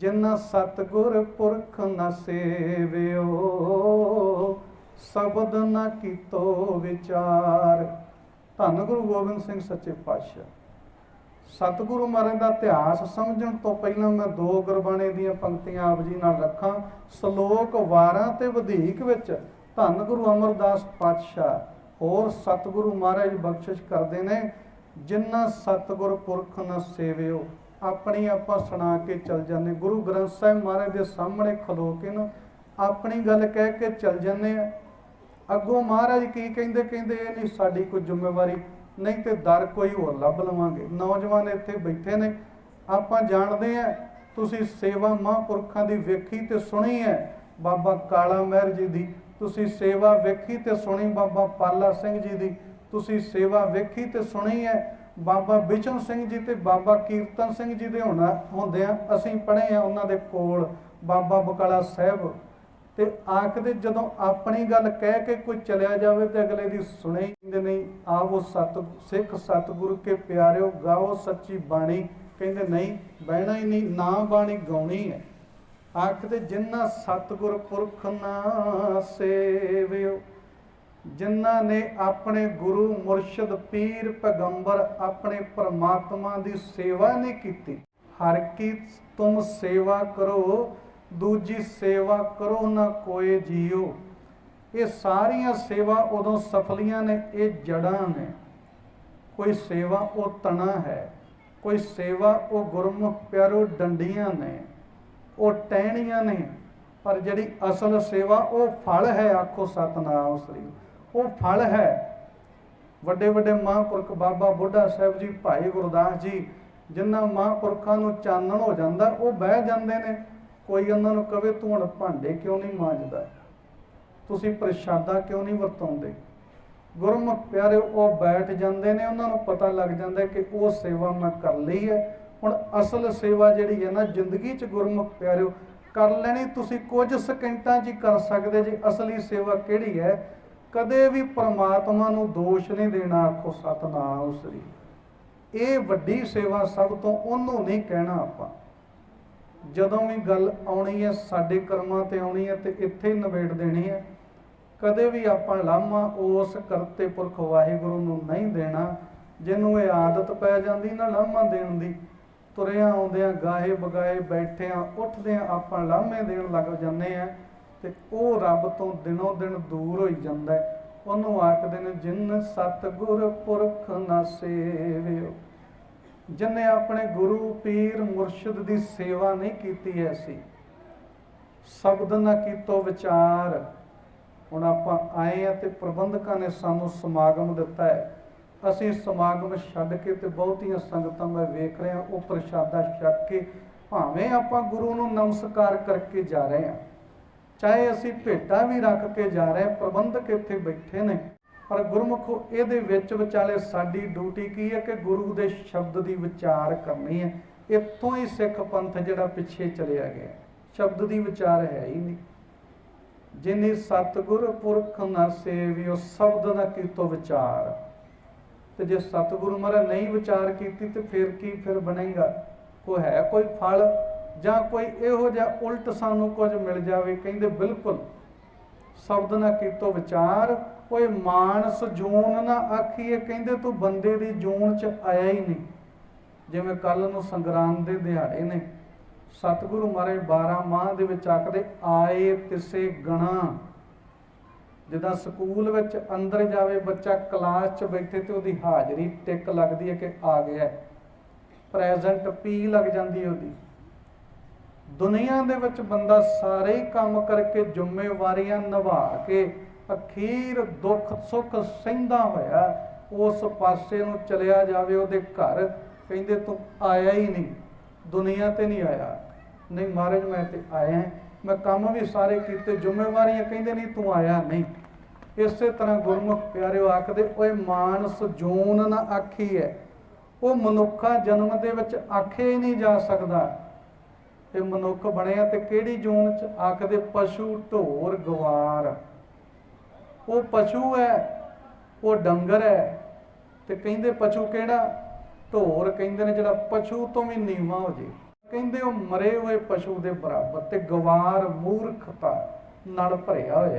ਜਿਨ ਸਤਗੁਰ ਪੁਰਖ ਨ ਸੇਵਿਓ, ਸ਼ਬਦ ਨ ਕੀਤੋ ਵਿਚਾਰ। ਧੰਨ ਗੁਰੂ ਗੋਬਿੰਦ ਸਿੰਘ ਸੱਚੇ ਪਾਤਸ਼ਾਹ। ਸਤਿਗੁਰੂ ਮਹਾਰਾਜ ਦਾ ਇਤਿਹਾਸ ਸਮਝਣ ਤੋਂ ਪਹਿਲਾਂ ਮੈਂ ਦੋ ਗੁਰਬਾਣੀ ਦੀਆਂ ਪੰਕਤੀਆਂ ਆਪ ਜੀ ਨਾਲ ਰੱਖਾਂ। ਸ਼ਲੋਕ ਵਾਰਾਂ ਤੇ ਵਧੇਕ ਵਿੱਚ ਧੰਨ ਗੁਰੂ ਅਮਰਦਾਸ ਪਾਤਸ਼ਾਹ ਹੋਰ ਸਤਿਗੁਰੂ ਮਹਾਰਾਜ ਬਖਸ਼ਿਸ਼ ਕਰਦੇ ਨੇ ਜਿਨ੍ਹਾਂ ਸਤਿਗੁਰ ਪੁਰਖ ਨ ਸੇਵਿਓ। ਆਪਣੀ ਆਪਾਂ ਸੁਣਾ ਕੇ ਚੱਲ ਜਾਂਦੇ ਗੁਰੂ ਗ੍ਰੰਥ ਸਾਹਿਬ ਮਹਾਰਾਜ ਦੇ ਸਾਹਮਣੇ ਖਲੋ ਕੇ ਨਾ ਆਪਣੀ ਗੱਲ ਕਹਿ ਕੇ ਚੱਲ ਜਾਂਦੇ ਆ ਅੱਗੋਂ ਮਹਾਰਾਜ ਕੀ ਕਹਿੰਦੇ ਕਹਿੰਦੇ ਇਹ ਨਹੀਂ ਸਾਡੀ ਕੋਈ ਜ਼ਿੰਮੇਵਾਰੀ, ਨਹੀਂ ਤੇ ਦਰ ਕੋਈ ਹੋਰ ਲੱਭ ਲਵਾਂਗੇ। ਨੌਜਵਾਨ ਇੱਥੇ ਬੈਠੇ ਨੇ, ਆਪਾਂ ਜਾਣਦੇ ਆ ਤੁਸੀਂ ਸੇਵਾ ਮਹਾਂਪੁਰਖਾਂ ਦੀ ਵੇਖੀ ਤੇ ਸੁਣੀ ਹੈ, ਬਾਬਾ ਕਾਲਾ ਮਹਿਰ ਜੀ ਦੀ। ਤੁਸੀਂ ਸੇਵਾ ਵੇਖੀ ਤੇ ਸੁਣੀ ਬਾਬਾ ਪਾਲਾ ਸਿੰਘ ਜੀ ਦੀ। ਤੁਸੀਂ ਸੇਵਾ ਵੇਖੀ ਤੇ ਸੁਣੀ ਹੈ ਬਾਬਾ ਬਿਸ਼ਨ ਸਿੰਘ ਜੀ ਤੇ ਬਾਬਾ ਕੀਰਤਨ ਸਿੰਘ ਜੀ ਦੇ ਹੋਣਾ ਹੁੰਦੇ ਆ, ਅਸੀਂ ਪੜ੍ਹੇ ਆ ਉਹਨਾਂ ਦੇ ਕੋਲ, ਬਾਬਾ ਬਕਾਲਾ ਸਾਹਿਬ। ਤੇ ਆਖਦੇ ਜਦੋਂ ਆਪਣੀ ਗੱਲ ਕਹਿ ਕੇ ਕੋਈ ਚਲਿਆ ਜਾਵੇ ਤੇ ਅਗਲੇ ਦੀ ਸੁਣੇ ਹੀ ਕਹਿੰਦੇ ਨਹੀਂ ਆਵੋ ਸਤ ਸਿੱਖ ਸਤਿਗੁਰੂ ਕੇ ਪਿਆਰਿਓ, ਗਾਓ ਸੱਚੀ ਬਾਣੀ। ਕਹਿੰਦੇ ਨਹੀਂ, ਬਹਿਣਾ ਹੀ ਨਹੀਂ, ਨਾ ਬਾਣੀ ਗਾਉਣੀ ਹੈ। ਆਖਦੇ ਜਿੰਨਾ ਸਤਿਗੁਰ ਪੁਰਖ ਨਾ ਸੇਵਿਓ। ਜਿਨ੍ਹਾਂ ਨੇ ਆਪਣੇ ਗੁਰੂ ਮੁਰਸ਼ਿਦ ਪੀਰ ਪੈਗੰਬਰ ਆਪਣੇ ਪਰਮਾਤਮਾ ਦੀ ਸੇਵਾ ਨਹੀਂ ਕੀਤੀ। ਹਰ ਕੀ ਤੁਮ ਸੇਵਾ ਕਰੋ, ਦੂਜੀ ਸੇਵਾ ਕਰੋ ਨਾ ਕੋਏ ਜੀਓ। ਇਹ ਸਾਰੀਆਂ ਸੇਵਾ ਉਦੋਂ ਸਫਲੀਆਂ ਨੇ, ਇਹ ਜੜਾਂ ਨੇ। ਕੋਈ ਸੇਵਾ ਉਹ ਤਣਾ ਹੈ, ਕੋਈ ਸੇਵਾ ਉਹ ਗੁਰਮੁਖ ਪਿਆਰੋ ਡੰਡੀਆਂ ਨੇ। ਉਹ ਟਹਿਣੀਆਂ ਨੇ, ਪਰ ਜਿਹੜੀ ਅਸਲ ਸੇਵਾ ਉਹ ਫਲ ਹੈ, ਆਖੋ ਸਤਨਾਮ ਸ੍ਰੀ ਉਹ ਫਲ ਹੈ। ਵੱਡੇ ਵੱਡੇ ਮਹਾਂਪੁਰਖ ਬਾਬਾ ਬੁੱਢਾ ਸਾਹਿਬ ਜੀ, ਭਾਈ ਗੁਰਦਾਸ ਜੀ, ਜਿਨ੍ਹਾਂ ਮਹਾਂਪੁਰਖਾਂ ਨੂੰ ਚਾਨਣ ਹੋ ਜਾਂਦਾ, ਉਹ ਬਹਿ ਜਾਂਦੇ ਨੇ। ਕੋਈ ਉਹਨਾਂ ਨੂੰ ਕਵੇ, ਤੂੰ ਹੁਣ ਭਾਂਡੇ ਕਿਉਂ ਨਹੀਂ ਮਾਂਜਦਾ? ਤੁਸੀਂ ਪ੍ਰਸ਼ਾਦਾ ਕਿਉਂ ਨਹੀਂ ਵਰਤਾਉਂਦੇ? ਗੁਰਮੁਖ ਪਿਆਰੇ, ਉਹ ਬੈਠ ਜਾਂਦੇ ਨੇ। ਉਹਨਾਂ ਨੂੰ ਪਤਾ ਲੱਗ ਜਾਂਦਾ ਕਿ ਉਹ ਸੇਵਾ ਮੈਂ ਕਰ ਲਈ ਹੈ। ਹੁਣ ਅਸਲ ਸੇਵਾ ਜਿਹੜੀ ਹੈ ਨਾ, ਜ਼ਿੰਦਗੀ 'ਚ ਗੁਰਮੁਖ ਪਿਆਰਿਓ, ਕਰ ਲੈਣੀ। ਤੁਸੀਂ ਕੁਝ ਸਕਿੰਟਾਂ 'ਚ ਹੀ ਕਰ ਸਕਦੇ ਜੀ। ਅਸਲੀ ਸੇਵਾ ਕਿਹੜੀ ਹੈ? ਕਦੇ ਵੀ ਪਰਮਾਤਮਾ ਨੂੰ ਦੋਸ਼ ਨਹੀਂ ਦੇਣਾ, ਆਖੋ ਸਤਨਾਮ ਸ੍ਰੀ। ਇਹ ਵੱਡੀ ਸੇਵਾ ਸਭ ਤੋਂ ਉਹਨੂੰ ਨਹੀਂ ਕਹਿਣਾ ਆਪਾਂ। ਜਦੋਂ ਵੀ ਗੱਲ ਆਉਣੀ ਹੈ, ਸਾਡੇ ਕਰਮਾਂ ਤੇ ਆਉਣੀ ਹੈ ਤੇ ਇੱਥੇ ਹੀ ਦੇਣੀ ਹੈ। ਕਦੇ ਵੀ ਆਪਾਂ ਲਾਮਾ ਉਸ ਕਰਤੇ ਪੁਰਖ ਵਾਹਿਗੁਰੂ ਨੂੰ ਨਹੀਂ ਦੇਣਾ, ਜਿਹਨੂੰ ਇਹ ਆਦਤ ਪੈ ਜਾਂਦੀ ਨਾ ਲਾਮਾ ਦੇਣ ਦੀ। ਤੁਰਿਆਂ ਆਉਂਦਿਆਂ ਗਾਹੇ ਬਗਾਏ ਬੈਠਿਆਂ, ਉੱਠਦਿਆਂ ਆਪਾਂ ਲਾਮੇ ਦੇਣ ਲੱਗ ਜਾਂਦੇ ਆ ਤੇ ਉਹ ਰੱਬ ਤੋਂ ਦਿਨੋਂ ਦਿਨ ਦੂਰ ਹੋਈ ਜਾਂਦਾ ਹੈ। ਉਹਨੂੰ ਆਖਦੇ ਨੇ, ਜਿਨ ਸਤਗੁਰ ਪੁਰਖ ਨਾ ਸੇਵਿਓ। ਜਿਨੇ ਆਪਣੇ ਗੁਰੂ ਪੀਰ ਮੁਰਸ਼ਿਦ ਦੀ ਸੇਵਾ ਨਹੀਂ ਕੀਤੀ ਐਸੀ ਸ਼ਬਦ ਨਾ ਕੀਤੋ ਵਿਚਾਰ। ਹੁਣ ਆਪਾਂ ਆਏ ਆ ਤੇ ਪ੍ਰਬੰਧਕਾਂ ਨੇ ਸਾਨੂੰ ਸਮਾਗਮ ਦਿੱਤਾ ਹੈ। ਅਸੀਂ ਸਮਾਗਮ ਛੱਡ ਕੇ ਤੇ ਬਹੁਤੀਆਂ ਸੰਗਤਾਂ ਮੈਂ ਵੇਖ ਰਿਹਾ, ਉਹ ਪ੍ਰਸ਼ਾਦਾ ਛਕ ਕੇ ਭਾਵੇਂ ਆਪਾਂ ਗੁਰੂ ਨੂੰ ਨਮਸਕਾਰ ਕਰਕੇ ਜਾ ਰਹੇ ਹਾਂ। ਚਾਹੇ ਅਸੀਂ ਭੇਟਾ ਵੀ ਰੱਖ ਕੇ ਜਾ ਰਹੇ ਪ੍ਰਬੰਧਕ ਇੱਥੇ ਬੈਠੇ ਨੇ। ਪਰ ਗੁਰਮੁਖੋ, ਇਹਦੇ ਵਿੱਚ ਵਿਚਾਲੇ ਸਾਡੀ ਡਿਊਟੀ ਕੀ ਹੈ ਕਿ ਗੁਰੂ ਦੇ ਸ਼ਬਦ ਦੀ ਵਿਚਾਰ ਕਰਨੀ ਹੈ। ਇੱਥੋਂ ਹੀ ਸਿੱਖ ਪੰਥ ਜਿਹੜਾ ਪਿੱਛੇ ਚਲਿਆ ਗਿਆ ਸ਼ਬਦ ਦੀ ਵਿਚਾਰ ਹੈ ਹੀ ਨਹੀਂ। ਜਿਨੇ ਸਤਿਗੁਰ ਪੁਰਖ ਨਾ ਸੇਵਿਓ, ਸ਼ਬਦ ਦਾ ਕੀਤੋ ਵਿਚਾਰ। ਤੇ ਜੇ ਸਤਿਗੁਰੂ ਮਹਾਰਾਜ ਨਹੀਂ ਵਿਚਾਰ ਕੀਤੀ, ਤੇ ਫਿਰ ਕੀ ਫਿਰ ਬਣੇਗਾ? ਕੋਈ ਹੈ ਕੋਈ ਫਲ? ਜਾਂ ਕੋਈ ਇਹੋ ਜਿਹਾ ਉਲਟ ਸਾਨੂੰ ਕੁਝ ਮਿਲ ਜਾਵੇ, ਕਹਿੰਦੇ ਬਿਲਕੁਲ। ਸ਼ਬਦ ਨਾ ਕੀਤੋ ਵਿਚਾਰ, ਓਏ ਮਾਨਸ ਜੂਨ ਨਾ ਆਖੀਏ, ਕਹਿੰਦੇ ਤੂੰ ਬੰਦੇ ਦੀ ਜੂਨ ਚ ਆਇਆ ਹੀ ਨਹੀਂ। ਜਿਵੇਂ ਕੱਲ ਨੂੰ ਸੰਗਰਾਮ ਦੇ ਦਿਹਾੜੇ ਨੇ, ਸਤਿਗੁਰੂ ਮਹਾਰਾਜ 12 ਮਾਹ ਦੇ ਵਿੱਚ ਆਖਦੇ, ਆਏ ਤਿਸੇ ਗਣਾ। ਜਿੱਦਾਂ ਸਕੂਲ ਵਿੱਚ ਅੰਦਰ ਜਾਵੇ ਬੱਚਾ ਕਲਾਸ 'ਚ ਬੈਠੇ ਤੇ ਉਹਦੀ ਹਾਜ਼ਰੀ ਟਿਕ ਲੱਗਦੀ ਹੈ ਕਿ ਆ ਗਿਆ। ਪ੍ਰੈਜ਼ੈਂਟ ਪੀ ਲੱਗ ਜਾਂਦੀ ਹੈ ਉਹਦੀ। ਦੁਨੀਆ ਦੇ ਵਿੱਚ ਬੰਦਾ ਸਾਰੇ ਹੀ ਕੰਮ ਕਰਕੇ ਜ਼ਿੰਮੇਵਾਰੀਆਂ ਨਿਭਾ ਕੇ ਅਖੀਰ ਦੁੱਖ ਸੁੱਖ ਸਹਿੰਦਾ ਹੋਇਆ, ਉਸ ਪਾਸੇ ਨੂੰ ਚਲਿਆ ਜਾਵੇ, ਉਹਦੇ ਘਰ ਕਹਿੰਦੇ ਤੂੰ ਆਇਆ ਹੀ ਨਹੀਂ, ਦੁਨੀਆ ਤੇ ਨਹੀਂ ਆਇਆ। ਨਹੀਂ ਮਹਾਰਾਜ, ਮੈਂ ਤੇ ਆਇਆ ਮੈਂ ਕੰਮ ਵੀ ਸਾਰੇ ਕੀਤੇ, ਜ਼ਿੰਮੇਵਾਰੀਆਂ ਕਹਿੰਦੇ ਨਹੀਂ ਤੂੰ ਆਇਆ ਨਹੀਂ। ਇਸੇ ਤਰ੍ਹਾਂ ਗੁਰਮੁਖ ਪਿਆਰਿਓ ਆਖਦੇ, ਓਏ ਮਾਨਸ ਜੂਨ ਨਾ ਆਖੀ ਹੈ ਉਹ ਮਨੁੱਖਾ ਜਨਮ ਦੇ ਵਿੱਚ ਆਖੇ ਹੀ ਨਹੀਂ ਜਾ ਸਕਦਾ। ਇਹ ਮਨੁੱਖ ਬਣਿਆ ਤੇ ਕਿਹੜੀ ਜੂਨ ਚ? ਆਖਦੇ ਪਸ਼ੂ ਢੋਰ ਗਵਾਰ। ਉਹ ਪਸ਼ੂ ਹੈ, ਉਹ ਡੰਗਰ ਹੈ। ਤੇ ਕਹਿੰਦੇ ਪਸ਼ੂ ਕਿਹੜਾ? ਢੋਰ ਕਹਿੰਦੇ ਨੇ, ਜਿਹੜਾ ਪਸ਼ੂ ਤੋਂ ਵੀ ਨੀਵਾਂ ਹੋ ਜੇ। ਕਹਿੰਦੇ ਉਹ ਮਰੇ ਹੋਏ ਪਸ਼ੂ ਦੇ ਬਰਾਬਰ ਤੇ ਗਵਾਰ ਮੂਰਖਤਾ ਨਾਲ ਭਰਿਆ ਹੋਇਆ